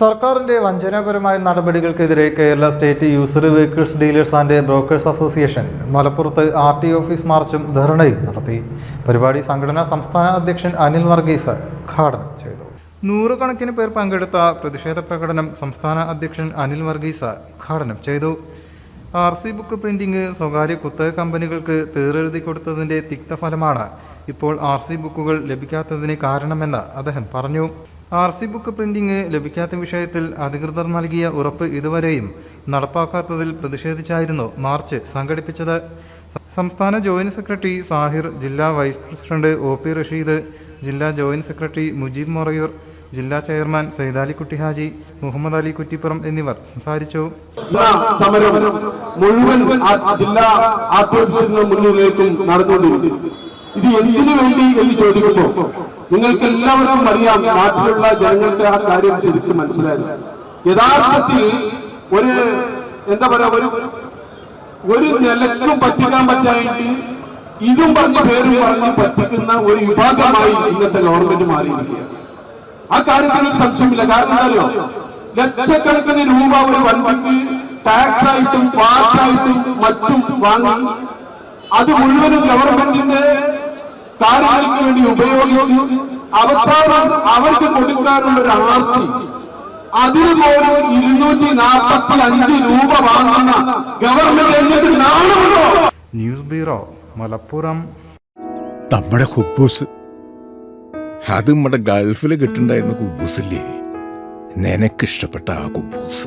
സർക്കാരിന്റെ വഞ്ചനാപരമായ നടപടികൾക്കെതിരെ Kerala state user vehicles dealers and brokers association മലപ്പുറത്ത് ആർ ടി ഓഫീസ് മാർച്ചും ധർണയും നടത്തി. പരിപാടി സംഘടനാ സംസ്ഥാന അധ്യക്ഷൻ അനിൽ വർഗീസ് ഉദ്ഘാടനം ചെയ്തു. നൂറുകണക്കിന് പേർ പങ്കെടുത്ത പ്രതിഷേധ പ്രകടനം സംസ്ഥാന അധ്യക്ഷൻ അനിൽ വർഗീസ് ഉദ്ഘാടനം ചെയ്തു. ആർ സി ബുക്ക് പ്രിന്റിംഗ് സ്വകാര്യ കുത്തക കമ്പനികൾക്ക് തീറെഴുതി കൊടുത്തതിന്റെ തിക്തഫലമാണ് ഇപ്പോൾ ആർ സി ബുക്കുകൾ ലഭിക്കാത്തതിന് കാരണമെന്ന് അദ്ദേഹം പറഞ്ഞു. ആർ സി ബുക്ക് പ്രിന്റിംഗ് ലഭിക്കാത്ത വിഷയത്തിൽ അധികൃതർ നൽകിയ ഉറപ്പ് ഇതുവരെയും നടപ്പാക്കാത്തതിൽ പ്രതിഷേധിച്ചായിരുന്നു മാർച്ച് സംഘടിപ്പിച്ചത്. സംസ്ഥാന ജോയിന്റ് സെക്രട്ടറി സാഹിർ ജില്ലാ vice president O P Rasheed ജില്ലാ ജോയിന്റ് സെക്രട്ടറി മുജീബ് മൊറയൂർ ജില്ലാ ചെയർമാൻ സൈദാലി കുട്ടിഹാജി മുഹമ്മദ് അലി കുറ്റിപ്പുറം എന്നിവർ സംസാരിച്ചു. സമരം മുഴുവൻ ഇത് എന്തിനു വേണ്ടി എന്ന് ചോദിക്കുമ്പോൾ നിങ്ങൾക്ക് എല്ലാവർക്കും അറിയാം നാട്ടിലുള്ള ജനങ്ങൾക്ക് ആ കാര്യം ശരിക്കും മനസ്സിലായി യഥാർത്ഥത്തിൽ ഒരു എന്താ പറയാ ഒരു ഒരു നിലക്കും പറ്റിക്കാൻ പറ്റായിട്ട് ഇതും പറഞ്ഞ പേരും പറഞ്ഞ് പറ്റിക്കുന്ന ഒരു വിഭാഗമായി ഇന്നത്തെ ഗവൺമെന്റ് മാറിയിരിക്കുക ആ കാര്യത്തിൽ സംശയമില്ല. കാരണം അറിയോ? ലക്ഷക്കണക്കിന് രൂപ ഒരു വണ്ടിക്ക് ടാക്സ് ആയിട്ടും പാർട്ടായിട്ടും മറ്റും വാങ്ങി അത് മുഴുവനും ഗവൺമെന്റിന്റെ കാര്യങ്ങൾക്ക് വേണ്ടി ഉപയോഗിച്ച് അവസാനം അവർക്ക് കൊടുക്കാനുള്ള ഒരു ആർ അതിനുപോലും അതിന് പോലും ഇരുന്നൂറ്റി നാൽപ്പത്തി അഞ്ച് രൂപ വാങ്ങുന്ന ഗവൺമെന്റ് എന്നിട്ട് നാണമുണ്ടോ? News bureau Malappuram. നമ്മുടെ ഹുബൂസ് അത് നമ്മുടെ ഗൾഫിൽ കിട്ടുണ്ടായിരുന്ന കുബൂസില്ലേ? നിനക്കിഷ്ടപ്പെട്ട ആ കുബൂസ്.